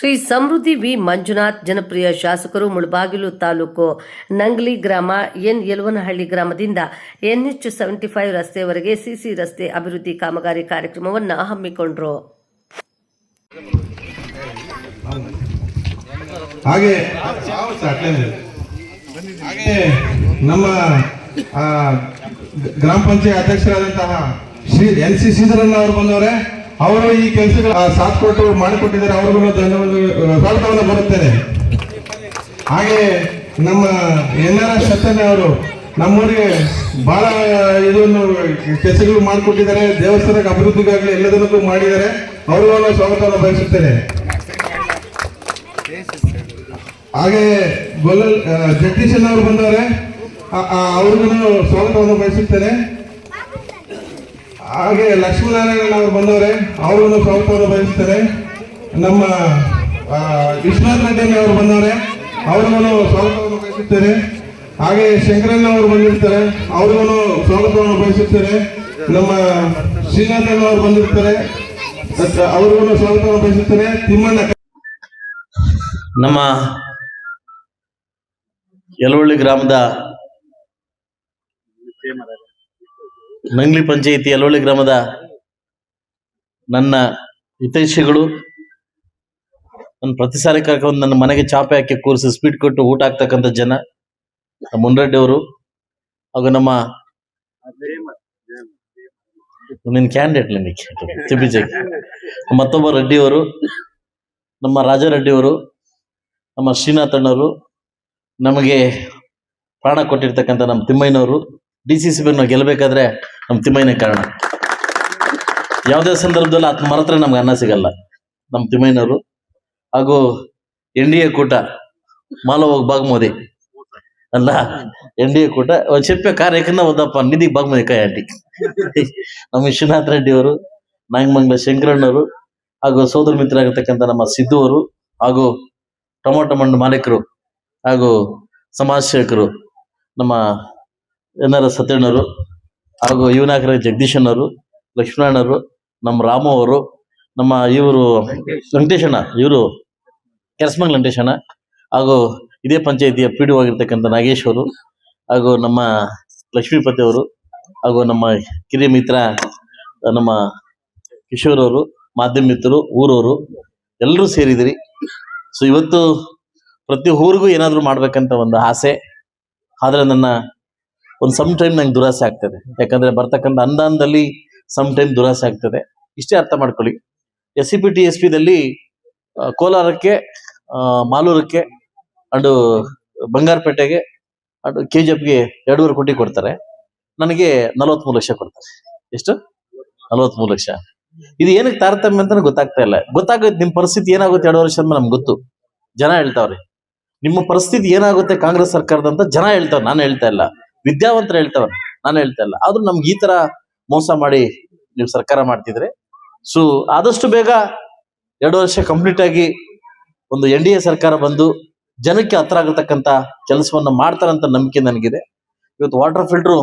ಶ್ರೀ ಸಮೃದ್ಧಿ V. Manjunath ಜನಪ್ರಿಯ ಶಾಸಕರು, ಮುಳಬಾಗಿಲು ತಾಲೂಕು ನಂಗ್ಲಿ ಗ್ರಾಮ, ಎನ್. ಯಲ್ವನಹಳ್ಳಿ ಗ್ರಾಮದಿಂದ ಎನ್ಎಚ್ ಸೆವೆಂಟಿ ಫೈವ್ ರಸ್ತೆವರೆಗೆ ಸಿಸಿ ರಸ್ತೆ ಅಭಿವೃದ್ಧಿ ಕಾಮಗಾರಿ ಕಾರ್ಯಕ್ರಮವನ್ನು ಹಮ್ಮಿಕೊಂಡರು. ಹಾಗೆ ನಮ್ಮ ಗ್ರಾಮ ಪಂಚಾಯತ್ ಅಧ್ಯಕ್ಷರಾದಂತಹ ಶ್ರೀ ಎನ್ ಸಿ ಅವರು ಬಂದವರೆ ಅವರು ಈ ಕೆಲಸಗಳ ಸಾಥ್ ಕೊಟ್ಟು ಮಾಡಿಕೊಟ್ಟಿದ್ದಾರೆ ಅವ್ರಿಗೂ ಸ್ವಾಗತವನ್ನು ಬರುತ್ತೇನೆ ಹಾಗೆ ನಮ್ಮ ಎನ್ ಆರ್ ಅವರು ನಮ್ಮೂರಿಗೆ ಬಹಳ ಇದನ್ನು ಕೆಲಸಗಳು ಮಾಡಿಕೊಟ್ಟಿದ್ದಾರೆ ದೇವಸ್ಥಾನಕ್ಕೆ ಅಭಿವೃದ್ಧಿಗಾಗಲಿ ಎಲ್ಲದನ್ನೂ ಮಾಡಿದ್ದಾರೆ. ಅವ್ರಿಗೂ ಸ್ವಾಗತವನ್ನು ಬಯಸುತ್ತೇನೆ. ಹಾಗೆ ಆ, ಜಗದೀಶನ್ ಅವರು ಬಂದವರೆ ಅವ್ರಿಗೂ ಸ್ವಾಗತವನ್ನು ಬಯಸುತ್ತೇನೆ. ಹಾಗೆ ಲಕ್ಷ್ಮೀನಾರಾಯಣ ಅವರು ಬಂದವರೇ, ಅವರನ್ನು ಸ್ವಾಗತವನ್ನು ಬಯಸ್ತಾರೆ. ನಮ್ಮ ವಿಶ್ವನಾಥ್ ರೆಡ್ಡಿ ಅವರು ಬಂದವರೇ ಅವ್ರಿಗೂ ಸ್ವಾಗತವನ್ನು ಬಯಸುತ್ತೇನೆ ಹಾಗೆ ಶಂಕರಣ್ಣ ಅವರು ಬಂದಿರ್ತಾರೆ ಅವ್ರಿಗೂ ಸ್ವಾಗತವನ್ನು ಬಯಸುತ್ತೇನೆ ನಮ್ಮ ಶ್ರೀನಾಥಣ್ಣ ಅವರು ಬಂದಿರ್ತಾರೆ ಅವ್ರಿಗೂ ಸ್ವಾಗತವನ್ನು ಬಯಸುತ್ತೇನೆ ತಿಮ್ಮಣ್ಣ. ನಮ್ಮ ಯಲವಳ್ಳಿ ಗ್ರಾಮದ ನಂಗ್ಲಿ ಪಂಚಾಯಿತಿ ಯಲವಳ್ಳಿ ಗ್ರಾಮದ ನನ್ನ ಹಿತೈಷಿಗಳು, ನನ್ನ ಪ್ರತಿ ಸಾರಿ ನನ್ನ ಮನೆಗೆ ಚಾಪೆ ಹಾಕಿ ಕೂರಿಸಿ ಸ್ಪೀಡ್ ಕೊಟ್ಟು ಊಟ ಹಾಕ್ತಕ್ಕಂಥ ಜನ ಮುನ್ರೆಡ್ಡಿ ಅವರು ಹಾಗೂ ನಮ್ಮ ನಿನ್ ಕ್ಯಾಂಡಿಡೇಟ್ ನಿಮಗೆ ತಿಬ್ಬಿಜೆಗೆ ಮತ್ತೊಬ್ಬ ರೆಡ್ಡಿ ಅವರು, ನಮ್ಮ ರಾಜಾರೆಡ್ಡಿ ಅವರು, ನಮ್ಮ ಶ್ರೀನಾಥಣ್ಣವರು ನಮಗೆ ಪ್ರಾಣ ಕೊಟ್ಟಿರ್ತಕ್ಕಂಥ ನಮ್ಮ ತಿಮ್ಮಯ್ಯನವರು ಡಿ ಸಿ ಸಿ ಗೆಲ್ಲಬೇಕಾದ್ರೆ ತಿಮ್ಮಯ್ಯನೇ ಕಾರಣ. ಯಾವುದೇ ಸಂದರ್ಭದಲ್ಲಿ ಆತ ಮರತ್ರ ನಮ್ಗೆ ಅನ್ನ ಸಿಗಲ್ಲ. ನಮ್ಮ ತಿಮ್ಮಯ್ಯನವರು. ಹಾಗೂ ಎನ್ ಡಿ ಎ ಕೂಟ, ಮಾಲವಾಗ ಬಾಗ್ಮೋದಿ. ಅಲ್ಲ, ಎನ್ ಡಿ ಎ ಕೂಟ ಚೆಪ್ಪೆ ಕಾರ್ಯಕ್ರಮ ಒಂದಪ್ಪ, ನಿಧಿ ಬಾಗ್ಮೋದಿ ಕೈ ಆಟಿ ನಮ್ಮ ವಿಶ್ವನಾಥ್ ರೆಡ್ಡಿ ಅವರು ನಾಗಮಂಗಲ ಶಂಕರಣ್ಣವರು, ಹಾಗೂ ಸೋದರ ಮಿತ್ರರಾಗಿರ್ತಕ್ಕಂಥ ನಮ್ಮ ಸಿದ್ದು ಅವರು ಹಾಗೂ ಟೊಮೊಟೊ ಮಂಡ್ ಮಾಲೀಕರು, ಹಾಗೂ ಸಮಾಜ ಸೇವಕರು ನಮ್ಮ ಎನ್ ಆರ್ ಎಸ್ ಸತ್ಯಣ್ಣವರು ಹಾಗೂ ಯುವನಾಯಕರ ಜಗದೀಶನವರು ಲಕ್ಷ್ಮಣರು ನಮ್ಮ ರಾಮ ಅವರು, ನಮ್ಮ ಇವರು ವೆಂಕಟೇಶಣ್ಣ, ಇವರು ಕೆರಸ್ಮಂಗ್ ವೆಂಕಟೇಶಣ್ಣ ಹಾಗೂ ಇದೇ ಪಂಚಾಯಿತಿಯ ಪಿ ಡಿ ಆಗಿರ್ತಕ್ಕಂಥ ನಾಗೇಶ್ ಅವರು ಹಾಗೂ ನಮ್ಮ ಲಕ್ಷ್ಮೀಪತಿ ಅವರು ಹಾಗೂ ನಮ್ಮ ಕಿರಿಯ ಮಿತ್ರ, ನಮ್ಮ ಕಿಶೋರ್ ಅವರು, ಮಾಧ್ಯಮ ಮಿತ್ರರು, ಊರವರು, ಎಲ್ಲರೂ ಸೇರಿದಿರಿ. ಸೊ ಇವತ್ತು ಪ್ರತಿ ಊರಿಗೂ ಏನಾದರೂ ಮಾಡಬೇಕಂತ ಒಂದು ಆಸೆ. ಆದ್ರೆ ನನ್ನ ಒಂದು ಸಮ್ ಟೈಮ್ ನಂಗೆ ದುರಾಸೆ ಆಗ್ತದೆ. ಯಾಕಂದ್ರೆ ಬರ್ತಕ್ಕಂತ ಅನುದಾನದಲ್ಲಿ ಸಮ್ ಟೈಮ್ ದುರಾಸೆ ಆಗ್ತದೆ. ಇಷ್ಟೇ ಅರ್ಥ ಮಾಡ್ಕೊಳ್ಳಿ. S C P T S ಪಿದಲ್ಲಿ ಕೋಲಾರಕ್ಕೆ ಮಾಲೂರಕ್ಕೆ ಅಂಡು ಬಂಗಾರಪೇಟೆಗೆ ಅಂಡು ಕೆ ಜಿ ಎಫ್ಗೆ ಎರಡೂವರೆ ಕೋಟಿ ಕೊಡ್ತಾರೆ. ನನಗೆ ನಲವತ್ಮೂರು ಲಕ್ಷ ಕೊಡ್ತಾರೆ. ಎಷ್ಟು? ನಲವತ್ಮೂರು ಲಕ್ಷ. ಇದು ಏನಕ್ಕೆ ತಾರತಮ್ಯ ಅಂತ ಗೊತ್ತಾಗ್ತಾ ಇಲ್ಲ. ಗೊತ್ತಾಗುತ್ತೆ ನಿಮ್ಮ ಪರಿಸ್ಥಿತಿ ಏನಾಗುತ್ತೆ ಎರಡು ವರ್ಷ ಆದ್ಮೇಲೆ ನಮ್ಗೆ ಗೊತ್ತು. ಜನ ಹೇಳ್ತಾವ್ರಿ. ನಿಮ್ಮ ಪರಿಸ್ಥಿತಿ ಏನಾಗುತ್ತೆ ಕಾಂಗ್ರೆಸ್ ಸರ್ಕಾರದ ಅಂತ ಜನ ಹೇಳ್ತಾವ್ರೆ. ನಾನು ಹೇಳ್ತಾ ಇಲ್ಲ. ವಿದ್ಯಾವಂತರು ಹೇಳ್ತಾವ್ರೆ, ನಾನು ಹೇಳ್ತಾ ಇಲ್ಲ. ಆದ್ರೂ ನಮ್ಗೆ ಈ ತರ ಮೋಸ ಮಾಡಿ ನೀವು ಸರ್ಕಾರ ಮಾಡ್ತಿದ್ರೆ ಸೊ ಆದಷ್ಟು ಬೇಗ ಎರಡು ವರ್ಷ ಕಂಪ್ಲೀಟ್ ಆಗಿ ಒಂದು ಎನ್ ಡಿ ಎ ಸರ್ಕಾರ ಬಂದು ಜನಕ್ಕೆ ಹತ್ರ ಆಗತಕ್ಕಂತ ಕೆಲಸವನ್ನ ಮಾಡ್ತಾರಂತ ನಂಬಿಕೆ ನನಗಿದೆ. ಇವತ್ತು ವಾಟರ್ ಫಿಲ್ಟರ್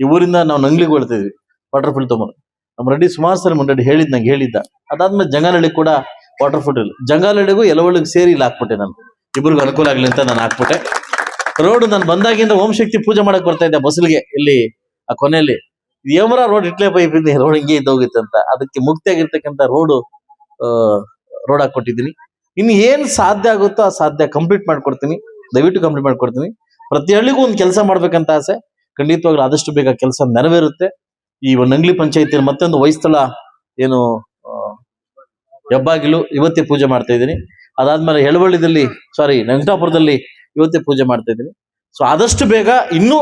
ಈ ಊರಿಂದ ನಾವು ನಂಗ್ಲಿಗೆ ಹೊಳ್ತಿದ್ವಿ ವಾಟರ್ ಫಿಲ್ಟರ್ ತಗೊಂಡು. ನಮ್ಮ ರೆಡ್ಡಿ ಸುಮಾರು ಸರಿ ಮುಂದೆ ಹೇಳಿದ್ ನಂಗೆ ಹೇಳಿದ್ದ. ಅದಾದ್ಮೇಲೆ ಜಂಗಾಲಹಳ್ಳಿ ಕೂಡ ವಾಟರ್ ಫಿಲ್ಟರ್ ಜಂಗಾಲಹಳ್ಳಿಗೂ ಎಲವಳ್ಳಿಗೆ ಸೇರಿ ಇಲ್ಲಿ ಹಾಕ್ಬಿಟ್ಟೆ ನಾನು. ಇಬ್ಬರಿಗೂ ಅನುಕೂಲ ಆಗಲಿ ಅಂತ ನಾನು ಹಾಕ್ಬಿಟ್ಟೆ. ರೋಡ್ ನಾನು ಬಂದಾಗಿಂದ ಓಂ ಶಕ್ತಿ ಪೂಜೆ ಮಾಡಕ್ ಬರ್ತಾ ಇದ್ದೆ ಬಸ್ಲಿಗೆ ಇಲ್ಲಿ, ಆ ಕೊನೆಯಲ್ಲಿ. ಏಮರ ರೋಡ್ ಇಟ್ಲೇ ಪೈಪ್ ರೋಡ್ ಹಿಂಗೆ ಇದ್ದೋಗಿತ್ತು ಅಂತ. ಅದಕ್ಕೆ ಮುಕ್ತಿಯಾಗಿರ್ತಕ್ಕಂಥ ರೋಡ್ ರೋಡ್ ಹಾಕೊಟ್ಟಿದ್ದೀನಿ ಇನ್ನು ಏನ್ ಸಾಧ್ಯ ಆಗುತ್ತೋ ಆ ಸಾಧ್ಯ ಕಂಪ್ಲೀಟ್ ಮಾಡ್ಕೊಡ್ತೀನಿ. ದಯವಿಟ್ಟು ಕಂಪ್ಲೀಟ್ ಮಾಡ್ಕೊಡ್ತೀನಿ. ಪ್ರತಿ ಹಳ್ಳಿಗೂ ಒಂದು ಕೆಲಸ ಮಾಡ್ಬೇಕಂತ ಆಸೆ. ಖಂಡಿತವಾಗ್ಲೂ ಆದಷ್ಟು ಬೇಗ ಕೆಲಸ ನೆರವೇರುತ್ತೆ. ಈ ಒಂದು ನಂಗ್ಲಿ ಪಂಚಾಯತಿಯಲ್ಲಿ ಮತ್ತೊಂದು ವೈಸ್ಥಳ ಏನು ಹೆಬ್ಬಾಗಿಲು ಇವತ್ತೇ ಪೂಜೆ ಮಾಡ್ತಾ ಇದ್ದೀನಿ. ಅದಾದ್ಮೇಲೆ ಹೆಳವಳ್ಳಿದಲ್ಲಿ ಸಾರಿ ವೆಂಕಟಾಪುರದಲ್ಲಿ ಇವತ್ತೇ ಪೂಜೆ ಮಾಡ್ತಾ ಇದ್ದೀನಿ. ಸೊ ಆದಷ್ಟು ಬೇಗ ಇನ್ನೂ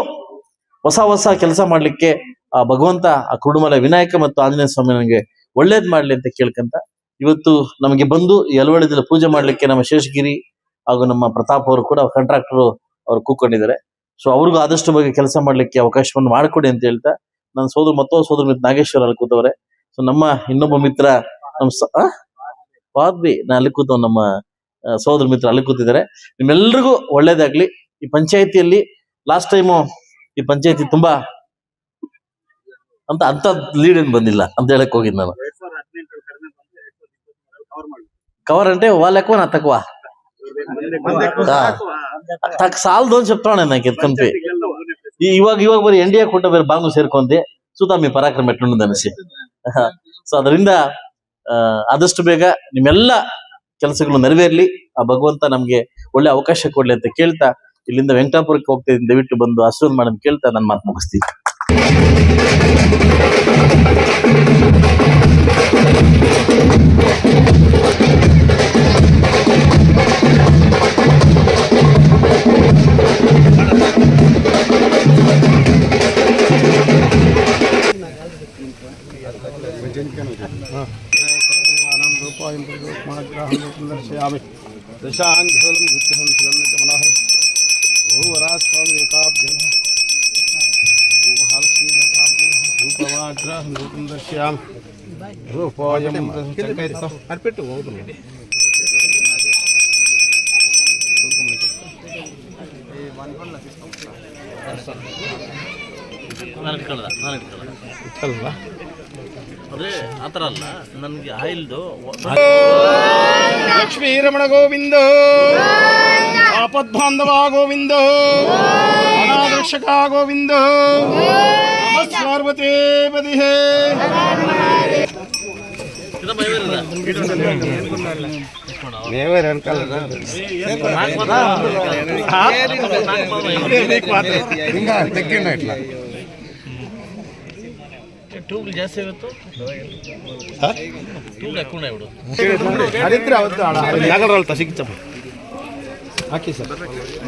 ಹೊಸ ಹೊಸ ಕೆಲಸ ಮಾಡ್ಲಿಕ್ಕೆ, ಆ, ಭಗವಂತ, ಆ ಕುರುಡುಮಲೆ ವಿನಾಯಕ ಮತ್ತು ಆಂಜನೇಯ ಸ್ವಾಮಿ ನನಗೆ ಒಳ್ಳೇದ್ ಮಾಡ್ಲಿ ಅಂತ ಕೇಳ್ಕಂತ ಇವತ್ತು ನಮಗೆ ಬಂದು ಯಲವಳ್ಳಿದಲ್ಲಿ ಪೂಜೆ ಮಾಡ್ಲಿಕ್ಕೆ ನಮ್ಮ ಶೇಷಗಿರಿ ಹಾಗೂ ನಮ್ಮ ಪ್ರತಾಪ್ ಅವರು ಕೂಡ ಕಾಂಟ್ರಾಕ್ಟರ್ ಅವ್ರು ಕೂತ್ಕೊಂಡಿದ್ದಾರೆ. ಸೊ ಅವ್ರಿಗೂ ಆದಷ್ಟು ಬಗ್ಗೆ ಕೆಲಸ ಮಾಡ್ಲಿಕ್ಕೆ ಅವಕಾಶವನ್ನು ಮಾಡಿಕೊಡಿ ಅಂತ ಹೇಳ್ತಾ ನನ್ನ ಸೋದರ ಮತ್ತೊಬ್ಬ ಸೋದರ ಮಿತ್ರ ನಾಗೇಶ್ವರ ಅಲ್ಲಿ ಕೂತವ್ರೆ. ಸೊ ನಮ್ಮ ಇನ್ನೊಬ್ಬ ಮಿತ್ರ ನಮ್ಮ ನಾನು ವಾದ್ವಿ ನಾ ಅಲ್ಲಿ ಕೂತವ್ ನಮ್ಮ ಸೋದರ ಮಿತ್ರ ಅಲ್ಲಿ ಕೂತಿದ್ದಾರೆ. ನಿಮ್ಮೆಲ್ರಿಗೂ ಒಳ್ಳೇದಾಗ್ಲಿ. ಈ ಪಂಚಾಯತಿಯಲ್ಲಿ ಲಾಸ್ಟ್ ಟೈಮು ಈ ಪಂಚಾಯತಿ ತುಂಬಾ ಅಂತ ಅಂತ ಲೀಡ್ ಏನು ಬಂದಿಲ್ಲ ಅಂತ ಹೇಳಕ್ ಹೋಗಿದ್ ನಾನು. ಕವರ್ అంటే ವಾ ಲೆಕ್ಕವ ನಾ ತಕ್ವಾ ತಕ್ ಸಾಲ್ದೊಂದು ಚೆಪ್ತಾವಣೆ ನಾಕೆ ಕಂಪಿ ಇವಾಗ ಇವಾಗ ಬರೀ ಎನ್ ಡಿ ಎ ಕೊಟ್ಟ ಬೇರೆ ಬಾಂಗು ಸೇರ್ಕೊಂಡಿ ಸುತಾಮಿ ಪರಾಕ್ರಮ ಇಟ್ಟು ಅನಿಸಿ ಸೊ ಅದರಿಂದ ಆದಷ್ಟು ಬೇಗ ನಿಮ್ಮೆಲ್ಲ ಕೆಲಸಗಳು ನೆರವೇರ್ಲಿ, ಆ ಭಗವಂತ ನಮ್ಗೆ ಒಳ್ಳೆ ಅವಕಾಶ ಕೊಡ್ಲಿ ಅಂತ ಕೇಳ್ತಾ, ಇಲ್ಲಿಂದ ವೆಂಕಟಾಪುರಕ್ಕೆ ಹೋಗ್ತಾ ಇದ್ದೀನಿ ದಯವಿಟ್ಟು ಬಂದು ಆಶೀರ್ವಾದ ಮಾಡೋದು ಕೇಳ್ತಾ ನನ್ನ ಮಾತು ಮುಗಿಸ್ತೀನಿ. नमामि दशाङ्गलं बुद्धं शिवं कमलः भूवरास्वामिदेवताभ्यः भूमहालक्ष्मीदेवताभ्यः रूपं दर्शयामि। रूपोऽयं अर्पितु Thank you. ಲಕ್ಷ್ಮೀ ರಮಣ ಗೋವಿಂದ ಆಪದ್ಬಾಂಧವ ಗೋವಿಂದ ಅನಾದರ್ಶಕ ಗೋವಿಂದ ಪಾರ್ವತಿ ಪದಿಹೇ ಹಿಂಗ ತೆಕ್ಕಿಂಡ ಟೂಲ್ ಜಾಸ್ತಿ ಇವತ್ತು ಟೂಲ್ ಹಾಕೊಂಡೆ ಬಿಡು ಅದಿದ್ರೆ ಅವತ್ತು ಹಾಕಿ ಸರ್